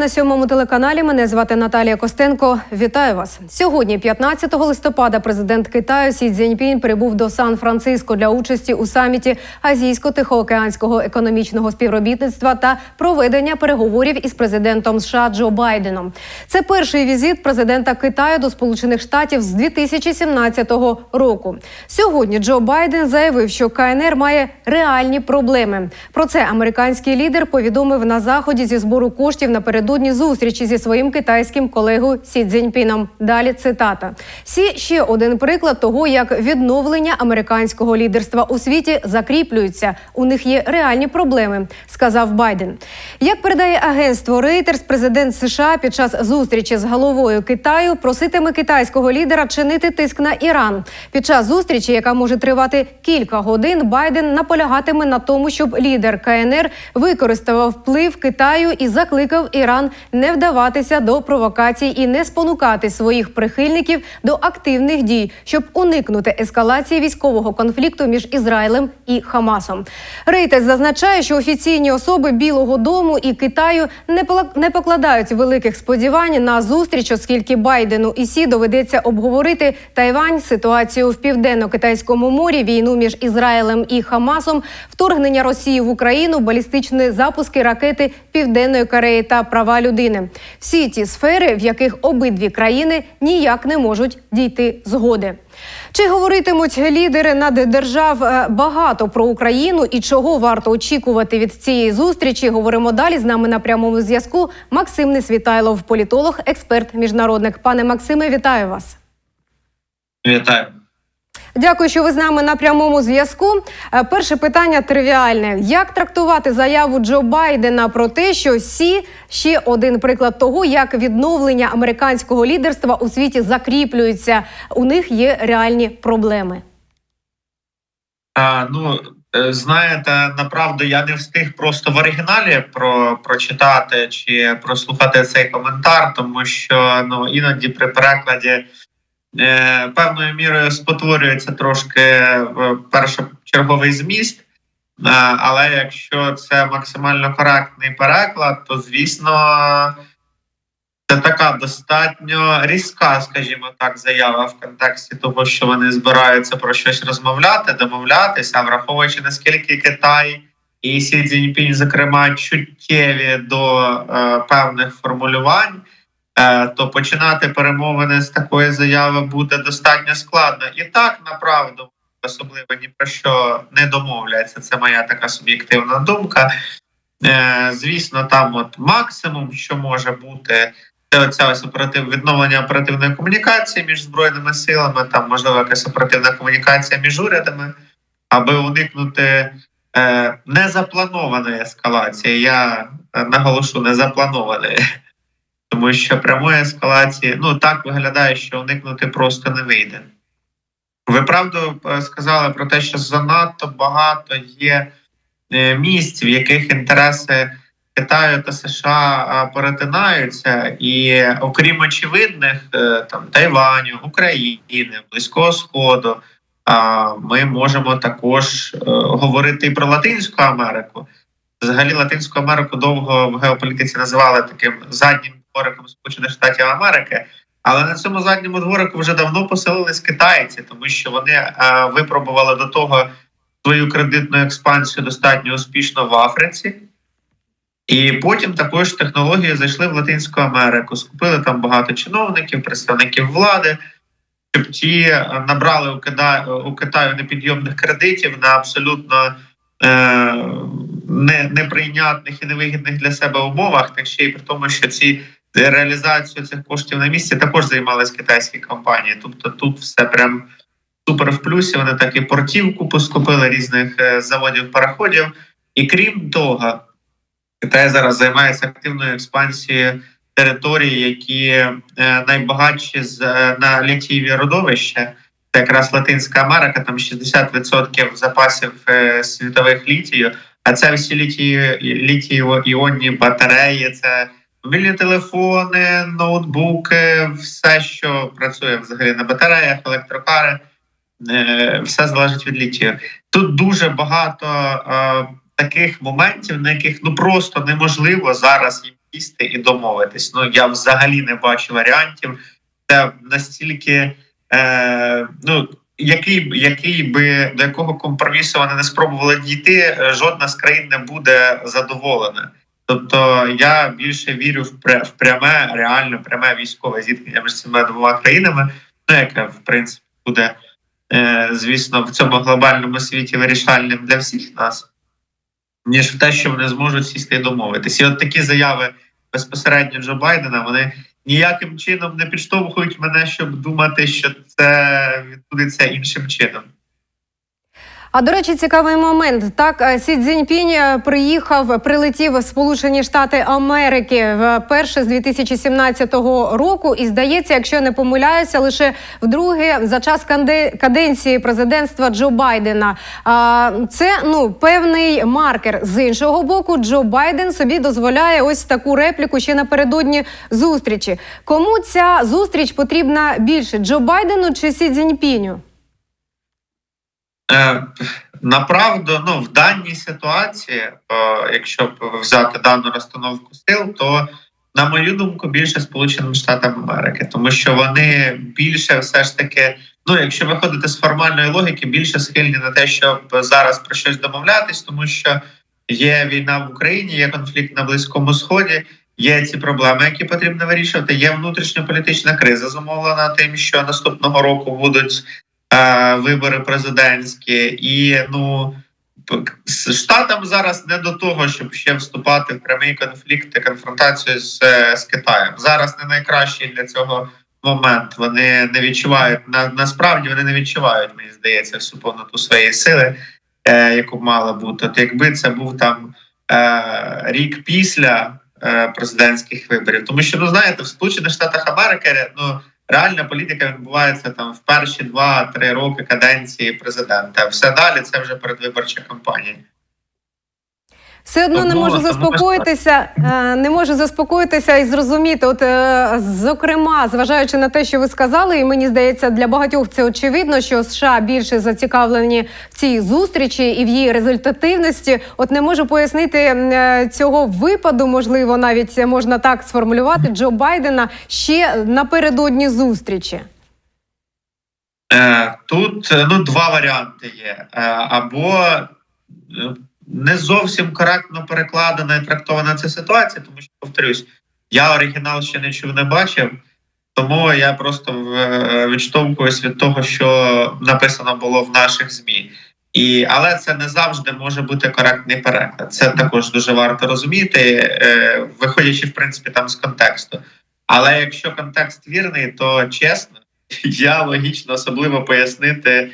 На сьомому телеканалі. Мене звати Наталія Костенко. Вітаю вас сьогодні. 15 листопада, президент Китаю Сі Цзіньпінь прибув до Сан-Франциско для участі у саміті Азійсько-Тихоокеанського економічного співробітництва та проведення переговорів із президентом США Джо Байденом. Це перший візит президента Китаю до Сполучених Штатів з 2017 року. Сьогодні Джо Байден заявив, що КНР має реальні проблеми. Про це американський лідер повідомив на заході зі збору коштів напередодні зустрічі зі своїм китайським колегою Сі Цзіньпіном. Далі цитата: Сі ще один приклад того, як відновлення американського лідерства у світі закріплюється. У них є реальні проблеми, сказав Байден. Як передає агентство Reuters, президент США під час зустрічі з головою Китаю проситиме китайського лідера чинити тиск на Іран. Під час зустрічі, яка може тривати кілька годин, Байден наполягатиме на тому, щоб лідер КНР використав вплив Китаю і закликав Іран не вдаватися до провокацій і не спонукати своїх прихильників до активних дій, щоб уникнути ескалації військового конфлікту між Ізраїлем і Хамасом. Рейтес зазначає, що офіційні особи Білого Дому і Китаю не покладають великих сподівань на зустріч, оскільки Байдену і Сі доведеться обговорити Тайвань, ситуацію в південно-китайському морі, війну між Ізраїлем і Хамасом, вторгнення Росії в Україну, балістичні запуски ракети Південної Кореї та права людини. Всі ті сфери, в яких обидві країни ніяк не можуть дійти згоди. Чи говоритимуть лідери наддержав е, багато про Україну і чого варто очікувати від цієї зустрічі? Говоримо далі. З нами на прямому зв'язку Максим Несвітайлов, політолог, експерт, міжнародник. Пане Максиме, вітаю вас. Вітаю. Дякую, що ви з нами на прямому зв'язку. Е, Перше питання тривіальне: як трактувати заяву Джо Байдена про те, що Сі ще один приклад того, як відновлення американського лідерства у світі закріплюється? У них є реальні проблеми. А, ну, е, знаєте, направду я не встиг просто в оригіналі про, прочитати чи прослухати цей коментар, тому що ну, іноді при перекладі е, певною мірою спотворюється трошки е, першочерговий зміст. Е, але якщо це максимально коректний переклад, то звісно. Це така достатньо різка, скажімо так, заява в контексті того, що вони збираються про щось розмовляти, домовлятися, враховуючи наскільки Китай і Сі Цзіньпінь, зокрема, чуттєві до е, певних формулювань, е, то починати перемовини з такої заяви буде достатньо складно. І так направду особливо ні про що не домовляється. Це моя така суб'єктивна думка. Е, звісно, там от максимум, що може бути. Це оця ось оператив відновлення оперативної комунікації між збройними силами, там можливо якась оперативна комунікація між урядами, аби уникнути е, незапланованої ескалації. Я е, наголошу незапланованої, тому що прямої ескалації ну так виглядає, що уникнути просто не вийде. Ви правду е, сказали про те, що занадто багато є е, місць, в яких інтереси. Китаю та США перетинаються, і окрім очевидних е, там Тайваню, України, Близького Сходу, ми можемо також говорити і про Латинську Америку. Взагалі, Латинську Америку довго в геополітиці називали таким заднім двориком Сполучених Штатів Америки. Але на цьому задньому дворику вже давно поселились китайці, тому що вони е, випробували до того свою кредитну експансію достатньо успішно в Африці. І потім також технології зайшли в Латинську Америку, скупили там багато чиновників, представників влади, щоб ті е, набрали у Китаю, у Китаю непідйомних кредитів на абсолютно е, неприйнятних і невигідних для себе умовах, так ще й при тому, що ці реалізацію цих коштів на місці також займалися китайські компанії. Тобто тут все прям супер в плюсі. Вони так і портівку поскупили різних е, заводів пароходів. І крім того. Китай зараз займається активною експансією територій, які е, найбагатші з е, на літієві родовища. Це якраз Латинська Америка, там 60% запасів світових літію. А це всі літію, літієво-іонні батареї, це мобільні телефони, ноутбуки, все, що працює взагалі на батареях, електрокари, е, все залежить від літію. Тут дуже багато. Е, таких моментів, на яких ну просто неможливо зараз їм сісти і домовитись. Ну я взагалі не бачу варіантів. Це настільки е, ну. Який, який би до якого компромісу вони не спробували дійти, е, жодна з країн не буде задоволена. Тобто я більше вірю в, в пряме, реально пряме військове зіткнення між цими двома країнами, ну яке в принципі буде, е, звісно, в цьому глобальному світі вирішальним для всіх нас, ніж в те, що вони зможуть сісти і домовитися. І от такі заяви безпосередньо Джо Байдена, вони ніяким чином не підштовхують мене, щоб думати, що це відбудеться іншим чином. А до речі, цікавий момент. Так, е, Сі Цзіньпінь е, приїхав, прилетів в Сполучені Штати Америки вперше з 2017 року. І здається, якщо я не помиляюся, лише вдруге за час каденції президентства Джо Байдена. А, Це ну певний маркер. З іншого боку, Джо Байден собі дозволяє ось таку репліку ще напередодні зустрічі. Кому ця зустріч потрібна більше Джо Байдену чи Сі Цзіньпіню? Е, Направду, ну в даній ситуації, е, якщо взяти дану розстановку сил, то на мою думку, більше Сполученим Штатам Америки, тому що вони більше все ж таки, ну якщо виходити з формальної логіки, більше схильні на те, щоб зараз про щось домовлятись, тому що є війна в Україні, є конфлікт на Близькому Сході. Є ці проблеми, які потрібно вирішувати. Є внутрішньополітична криза, зумовлена тим, що наступного року будуть е, вибори президентські, і ну штатам зараз не до того, щоб ще вступати в прямий конфлікт і конфронтацію з, е, з Китаєм. Зараз не найкращий для цього момент. Вони не відчувають на насправді вони не відчувають, мені здається, всю повноту своєї сили, е, яку мала бути. От якби це був там е, рік після е, президентських виборів, тому що ну знаєте, в Сполучених Штатах Америки ну реальна політика відбувається там в перші два-три роки каденції президента. Все далі це вже передвиборча кампанія. Все одно не можу заспокоїтися, е, не можу заспокоїтися і зрозуміти. От е, зокрема, зважаючи на те, що ви сказали, і мені здається, для багатьох це очевидно, що США більше зацікавлені в цій зустрічі і в її результативності. От не можу пояснити е, цього випаду, можливо, навіть можна так сформулювати Джо Байдена ще напередодні зустрічі. Тут ну два варіанти є: або не зовсім коректно перекладена і трактована ця ситуація, тому що повторюсь, я оригінал ще не чув, не бачив. Тому я просто е, відштовхуюсь від того, що написано було в наших змі. І але це не завжди може бути коректний переклад. Це також дуже варто розуміти, е, виходячи в принципі там з контексту. Але якщо контекст вірний, то чесно, я логічно особливо пояснити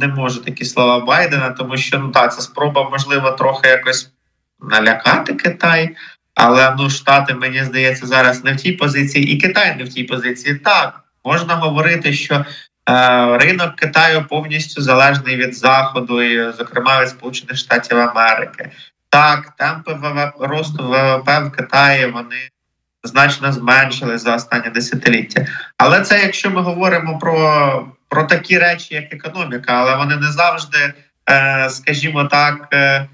не можу такі слова Байдена, тому що ну так, це спроба, можливо, трохи якось налякати Китай. Але ну штати, мені здається, зараз не в тій позиції, і Китай не в тій позиції. Так можна говорити, що е, ринок Китаю повністю залежний від заходу, і, зокрема від Сполучених Штатів Америки. Так, темпи ВВП, росту ВВП в Китаї вони значно зменшили за останні десятиліття. Але це якщо ми говоримо про, про такі речі, як економіка, але вони не завжди, е, скажімо так. Е,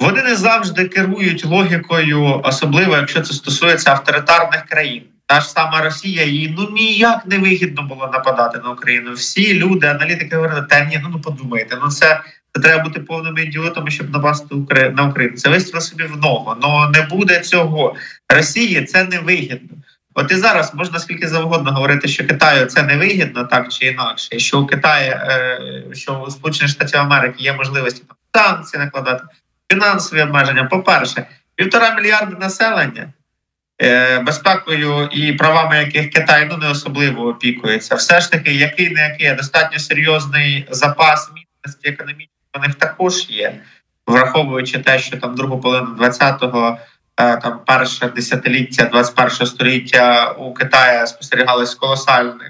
вони не завжди керують логікою, особливо якщо це стосується авторитарних країн. Та ж сама Росія їй ну ніяк не вигідно було нападати на Україну. Всі люди, аналітики говорили, та ні, ну, ну подумайте, ну це, це треба бути повними ідіотами, щоб напасти на Україну. Це вистріл собі в ногу. Ну не буде цього. Росії це не вигідно. От і зараз можна скільки завгодно говорити, що Китаю це не вигідно, так чи інакше, що у Китаї, е, що у Сполучених Штатів Америки є можливості там санкції накладати фінансові обмеження. По-перше, півтора мільярда населення, е, безпекою і правами яких Китай ну не особливо опікується. Все ж таки, який не який достатньо серйозний запас міцності економічної у них також є, враховуючи те, що там другу половину 20-го, е, там перше десятиліття 21-го століття у Китаї спостерігалось колосальний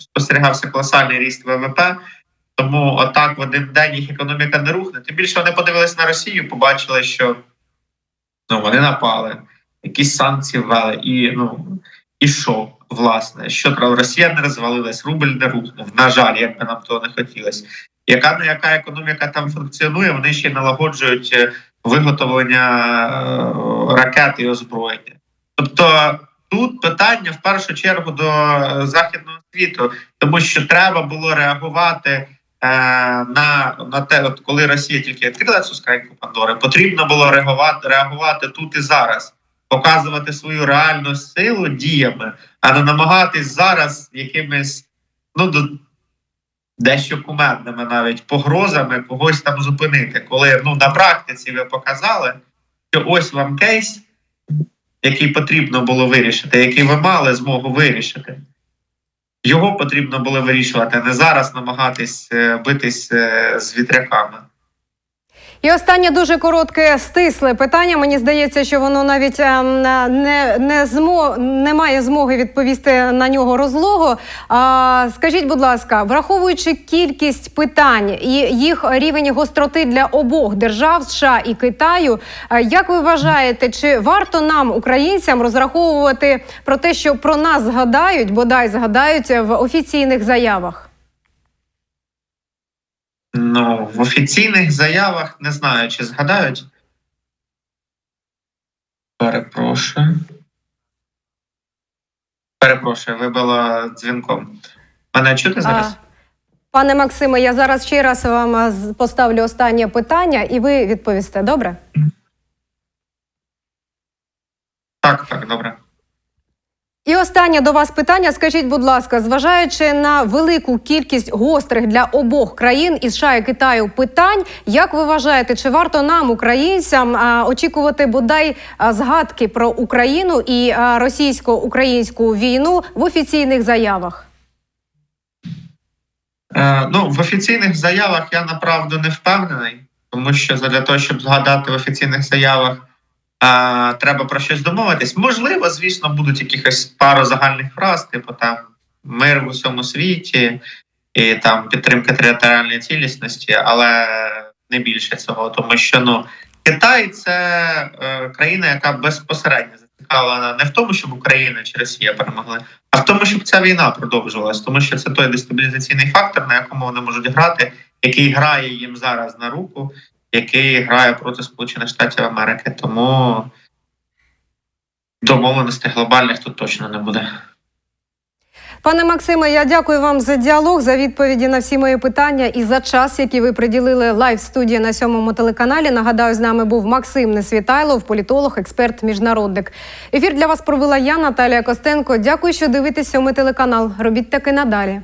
спостерігався колосальний ріст ВВП. Тому отак в один день їх економіка не рухне. Тим більше вони подивились на Росію, побачили, що ну, вони напали, якісь санкції ввели, і ну і що, власне, що? Росія не розвалилась, рубль не рухнув. На жаль, як би нам того не хотілося. Яка не яка економіка там функціонує, вони ще налагоджують е, виготовлення е, ракет і озброєння. Тобто тут питання в першу чергу до е, західного світу, тому що треба було реагувати на, на те, от коли Росія тільки відкрила цю скриньку Пандори, потрібно було реагувати, реагувати тут і зараз, показувати свою реальну силу діями, а не намагатись зараз якимись ну дещо кумедними навіть погрозами когось там зупинити. Коли ну на практиці ви показали, що ось вам кейс, який потрібно було вирішити, який ви мали змогу вирішити. Його потрібно було вирішувати, а не зараз намагатись е, битись е, з вітряками. І останнє дуже коротке стисле питання. Мені здається, що воно навіть ем, не, не, змо, не має змоги відповісти на нього розлого. А, скажіть, будь ласка, враховуючи кількість питань і їх рівень гостроти для обох держав США і Китаю, е, як ви вважаєте, чи варто нам, українцям, розраховувати про те, що про нас згадають, бодай згадають в офіційних заявах? Ну, в офіційних заявах не знаю, чи згадають. Перепрошую. Перепрошую, вибила дзвінком. Мене чути зараз? А, Пане Максиме, я зараз ще раз вам поставлю останнє питання, і ви відповісте. Добре? Так, так, добре. Останнє до вас питання. Скажіть, будь ласка, зважаючи на велику кількість гострих для обох країн і США і Китаю питань, як ви вважаєте, чи варто нам, українцям, очікувати бодай згадки про Україну і російсько-українську війну в офіційних заявах? Е, ну, в офіційних заявах я направду не впевнений, тому що для того, щоб згадати в офіційних заявах, е, треба про щось домовитись. Можливо, звісно, будуть якихось пару загальних фраз, типу там мир в усьому світі і там підтримка територіальної цілісності, але не більше цього, тому що ну Китай це е, країна, яка безпосередньо зацікавлена не в тому, щоб Україна чи Росія перемогли, а в тому, щоб ця війна продовжувалась, тому що це той дестабілізаційний фактор, на якому вони можуть грати, який грає їм зараз на руку, який грає проти Сполучених Штатів Америки. Тому домовленостей глобальних тут точно не буде. Пане Максиме, я дякую вам за діалог, за відповіді на всі мої питання і за час, який ви приділили лайв студії на сьомому телеканалі. Нагадаю, з нами був Максим Несвітайлов, політолог, експерт, міжнародник. Ефір для вас провела я, Наталія Костенко. Дякую, що дивитесь сьомий телеканал. Робіть таки надалі.